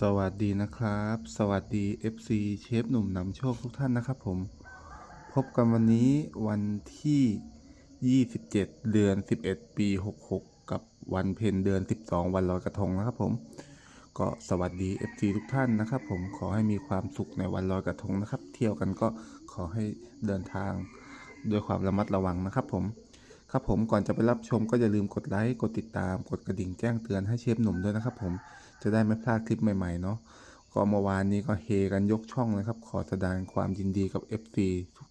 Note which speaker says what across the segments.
Speaker 1: สวัสดีนะครับ สวัสดี FC เชฟหนุ่มนำโชคทุกท่านนะครับผม พบกันวันนี้วันที่ 27 เดือน 11 ปี 66 กับวันเพ็ญเดือน 12 วันลอยกระทงนะครับผม ก็สวัสดี FC ทุกท่านนะครับผมขอให้มีความสุขในวันลอยกระทงนะครับ เที่ยวกันก็ขอให้เดินทางด้วยความระมัดระวังนะครับผม ครับผมก่อนจะไปรับชมก็อย่าลืมกดไลค์กดติดตาม กดกระดิ่งแจ้งเตือนให้เชฟหนุ่มด้วยนะครับผมจะได้ไม่พลาดคลิปใหม่ๆเนาะก็เมื่อวานนี้ก็เฮกันยกช่องเลยครับ ขอแสดงความยินดีกับ FC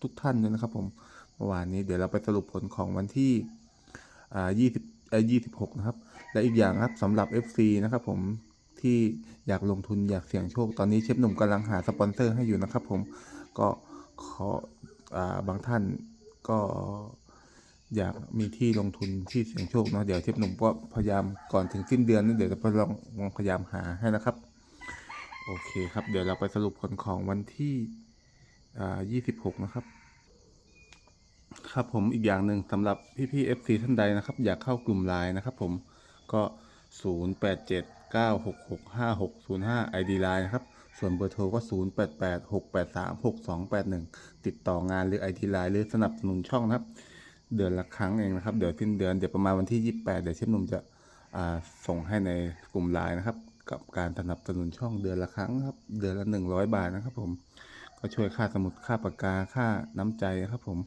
Speaker 1: ทุกๆท่านด้วยนะครับผมเมื่อวานนี้เดี๋ยวเราไปสรุปผลของวันที่อ่า20เอ่อ26 นะครับ และอีกอย่างครับสำหรับ FC นะครับผมที่อยากลงทุนอยากเสี่ยงโชค ตอนนี้เชฟหนุ่มกำลังหาสปอนเซอร์ให้อยู่นะครับผมก็ขออบางท่านก็ อยากมีที่ลงทุนที่เสี่ยงโชคเนาะเดี๋ยวเชฟหนุ่มก็พยายามก่อนถึงสิ้นเดือนนี่เดี๋ยวจะไปลองลองพยายามหาให้นะครับ โอเคครับ เดี๋ยวเราไปสรุปผลของวันที่อ่า26นะครับ ครับผมอีกอย่างหนึ่งสำหรับพี่ๆ FC ท่านใดนะครับ อยากเข้ากลุ่มไลน์นะครับ ผมก็0879665605 ID ไลน์นะครับส่วนเบอร์โทรก็ 0886836281 ติดต่องานหรือ ID ไลน์หรือสนับสนุนช่องนะครับ เดือนละครั้งเองนะครับ เดี๋ยวสิ้นเดือนเดี๋ยวประมาณวันที่ 28 เดี๋ยวเชฟหนุ่มจะส่งให้ในกลุ่มไลน์นะครับ กับการสนับสนุนช่องเดือนละครั้งครับ เดือนละ 100 บาทนะครับ ผมก็ช่วยค่าสมุดค่าปากกาค่าน้ำใจครับผม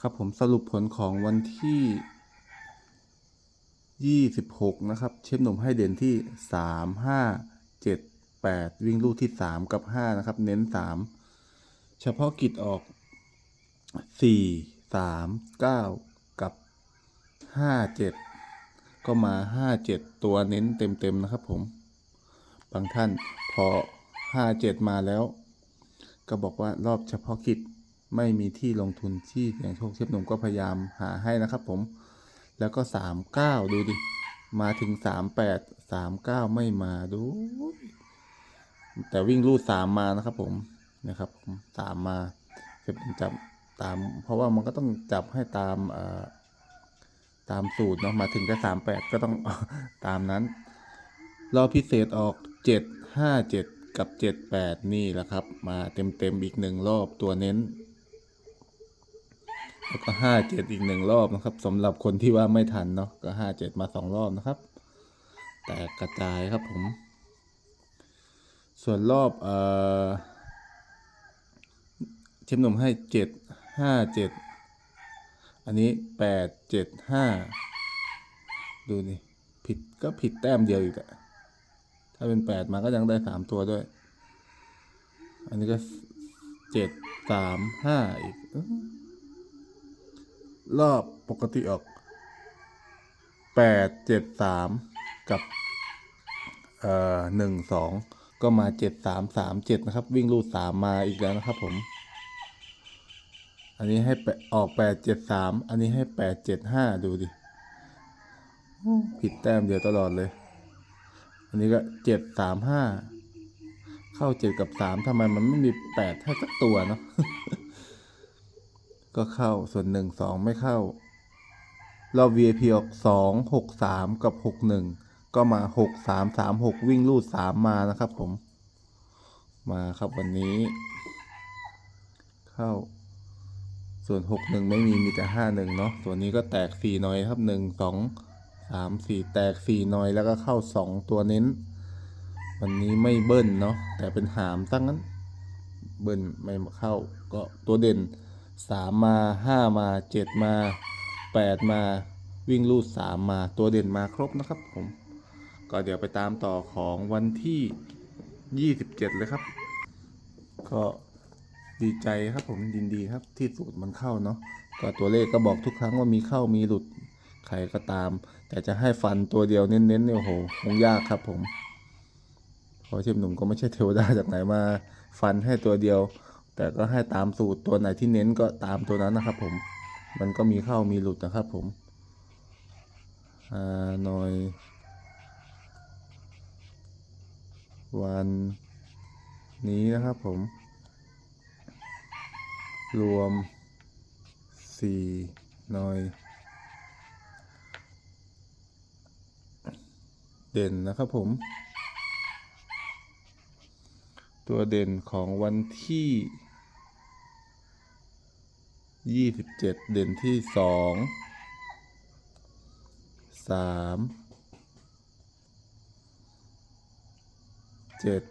Speaker 1: ครับผมสรุปผลของวันที่ 26 นะครับ เชฟหนุ่มให้เด่นที่ 3 5 7 8 วิ่งลูกที่ 3 กับ 5 นะครับ เน้น 3 เฉพาะกิจออก 4 3 9กับ5 7ก็มา5 7ตัวเน้นเต็มๆนะครับผม บางท่านพอ5 7มาแล้ว ก็บอกว่ารอบเฉพาะกิจไม่มีที่ลงทุนที่อย่างโชคเชฟหนุ่มก็พยายามหาให้นะครับผม แล้วก็39ดูดิ มาถึง38 39ไม่มาดู แต่วิ่งรูด3มมานะครับผมนะครับผมมาเชฟหนุ่มจับ ตาม เพราะว่ามันก็ต้องจับให้ตามตามสูตรเนาะมาถึงก็38ก็ต้องตามนั้น รอพิเศษออก7 5 7กับ7 8นี่แหละครับ มาเต็มเต็มๆอีกหนึ่งรอบตัวเน้น แล้วก็5 7อีกหนึ่งรอบนะครับสำหรับคนที่ว่าไม่ทันเนาะก็5 7มาสองรอบนะครับ แตกกระจายครับผม ส่วนรอบเอ่อเชมหนุ่มให้ 7 5 7อันนี้8 7 5ดูนี่ผิดก็ผิดแต้มเดียวอีกอะถ้าเป็นแปดมาก็ยังได้สามตัวด้วย อันนี้ก็เจ็ดสามห้าอีกอรอบปกติออกแปดเจ็ดสามกับเอ่อหนึ่งสองก็มาเจ็ดสามสามเจ็ดนะครับ วิ่งลูดสามมาอีกแล้วนะครับผม อันนี้ให้แปดออกแปดเจ็ดสามอันนี้ให้แปดเจ็ดห้าดูดิผิดแต้มเดียวตลอดเลย อันนี้ก็เจ็ดสามห้าเข้าเจ็ดกับสามทำไมมันไม่มีแปดให้สักตัวเนาะก็เข้าส่วนหนึ่งสองไม่เข้ารอบ VIP ออกสองหกสามกับหกหนึ่งก็มาหกสามสามหกวิ่งลูดสามมานะครับผม มาครับวันนี้ เข้า ส่วนหกหนึ่งไม่มีมีแต่ห้าหนึ่งเนาะ ส่วนนี้ก็แตกสี่น้อยครับหนึ่งสองสามสี่แตกสี่น้อยแล้วก็เข้าสองตัวเน้น วันนี้ไม่เบิ้ลเนาะแต่เป็นหามตั้งนั้น เบิ้ลไม่เข้าก็ตัวเด่นสามมาห้ามาเจ็ดมาแปดมาวิ่งลูดสามมาตัวเด่นมาครบนะครับผม ก็เดี๋ยวไปตามต่อของวันที่ยี่สิบเจ็ดเลยครับ ก็ ดีใจครับผมยินดีครับที่สูตรมันเข้าเนาะก็ตัวเลขก็บอกทุกครั้งว่ามีเข้ามีหลุดใครก็ตาม แต่จะให้ฟันตัวเดียวเน้นๆเนี่ยโหคงยากครับผมเพราะเชฟหนุ่มก็ไม่ใช่เทวดาจากไหนมาฟันให้ตัวเดียว แต่ก็ให้ตามสูตรตัวไหนที่เน้นก็ตามตัวนั้นนะครับ ผม มันก็มีเข้ามีหลุดนะครับ ผมอ่าหน่อย วันนี้นะครับผม รวมสี่หน่อยเด่นนะครับผม ตัวเด่นของวันที่ยี่สิบเจ็ดเด่นที่สองสามเจ็ด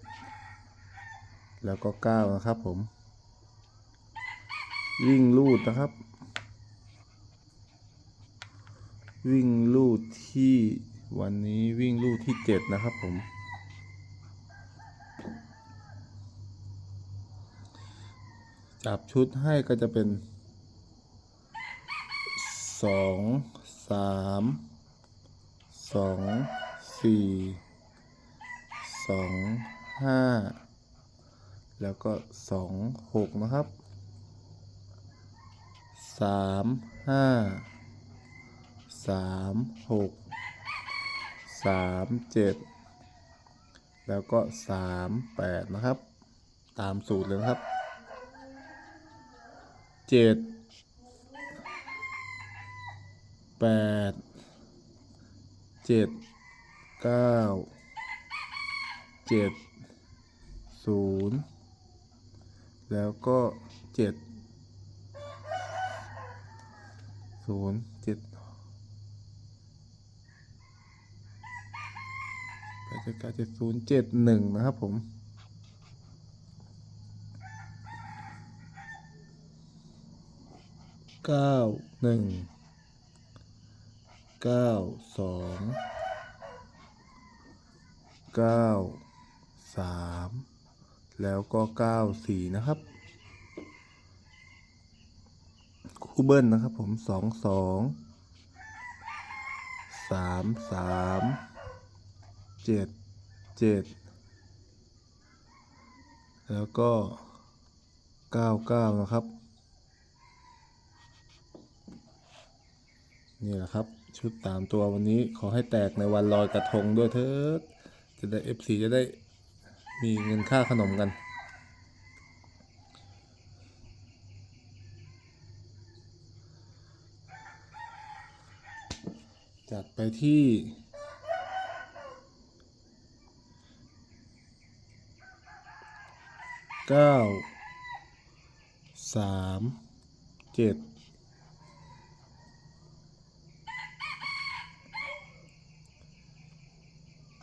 Speaker 1: แล้วก็เก้านะครับผม วิ่งลูดนะครับ วิ่งลูดที่วันนี้วิ่งลูดที่เจ็ดนะครับผม จับชุดให้ก็จะเป็นสองสามสองสี่สองห้าแล้วก็สองหกนะครับ สามห้าสามหกสามเจ็ดแล้วก็สามแปดนะครับ ตามสูตรเลยครับเจ็ดแปดเจ็ดเก้าเจ็ดศูนย์แล้วก็เจ็ด ศูนย์เจ็ดแปดเจ็ดเก้าเจ็ดศูนย์เจ็ดหนึ่งนะครับผมเก้าหนึ่งเก้าสองเก้าสามแล้วก็เก้าสี่นะครับ คู่เบิ้ลนะครับผมสองสองสามสามเจ็ดเจ็ดแล้วก็เก้าเก้านะครับ นี่แหละครับ ชุดตามตัววันนี้ขอให้แตกในวันลอยกระทงด้วยเถิดจะได้ FC จะได้มีเงินค่าขนมกัน ไปที่ เก้าสามเจ็ด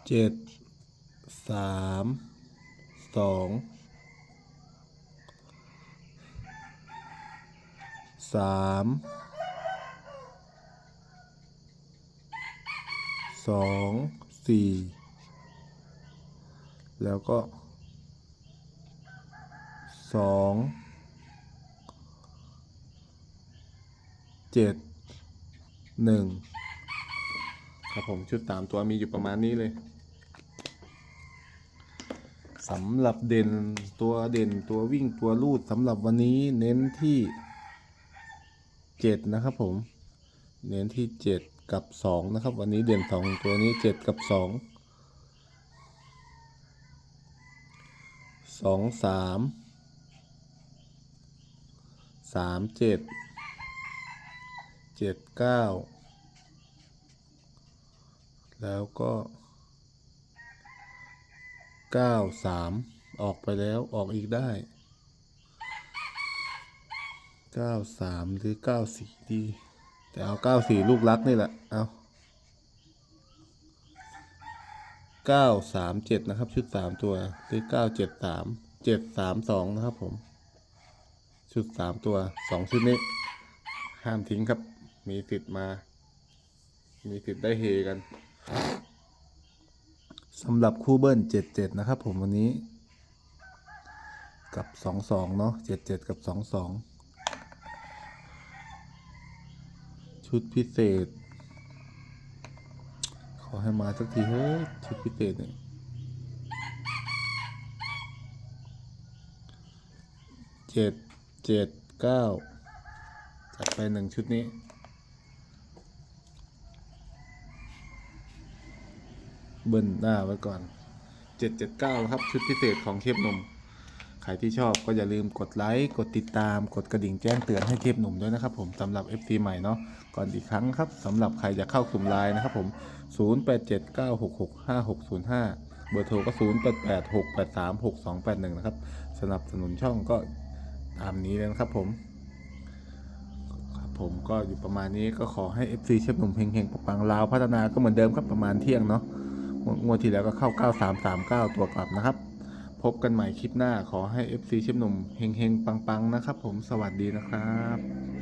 Speaker 1: เจ็ดสามสองสาม สองสี่แล้วก็สองเจ็ดหนึ่งครับผมชุดตามตัวมีอยู่ประมาณนี้เลยสำหรับเด่นตัวเด่นตัววิ่งตัวลูดสำหรับวันนี้เน้นที่เจ็ดนะครับผม เน้นที่เจ็ด กับสองนะครับ วันนี้เด่นสองตัวนี้เจ็ดกับสองสองสามสามเจ็ดเจ็ดเก้าแล้วก็เก้าสามออกไปแล้วออกอีกได้เก้าสามหรือเก้าสี่ดี แต่เอาเก้าสี่ลูกรักนี่แหละ เอาเก้าสามเจ็ดนะครับ ชุดสามตัวหรือเก้าเจ็ดสามเจ็ดสามสองนะครับผม ชุดสามตัวสองชุดนี้ ห้ามทิ้งครับ มีสิทธิ์มา มีสิทธิ์ได้เฮกันสำหรับคู่เบิ้ลเจ็ดเจ็ดนะครับผมวันนี้ กับสองสองเนาะเจ็ดเจ็ดกับสองสอง ชุดพิเศษ ขอให้มาสักทีเฮ้ยชุดพิเศษเนี่ยเจ็ดเจ็ดเก้าจัดไปหนึ่งชุดนี้เบิ้ลหน้าไว้ก่อน 779 ครับ ชุดพิเศษของเทพนม ใครที่ชอบก็อย่าลืมกดไลค์ กดติดตาม กดกระดิ่งแจ้งเตือนให้เทพหนุ่มด้วยนะครับผมสำหรับ FC ใหม่เนาะ ก่อนอีกครั้งครับสำหรับใครจะเข้ากลุ่มไลน์นะครับผม 0879665605 เบอร์โทรก็ 0 8 8 6 8 3 6 2 8 1 นะครับ สนับสนุนช่องก็ตามนี้เลยนะครับผมครับผมก็อยู่ประมาณนี้ก็ขอให้ FC เชฟหนุ่มเฮงๆปังๆลาวพัฒนาก็เหมือนเดิมครับประมาณเที่ยงเนาะงวดงวดที่แล้วก็เข้า 9339 ตัวกลับนะครับ พบกันใหม่คลิปหน้าขอให้ FC เชฟหนุ่มเฮงๆ ปัง ๆ นะครับผมสวัสดีนะครับ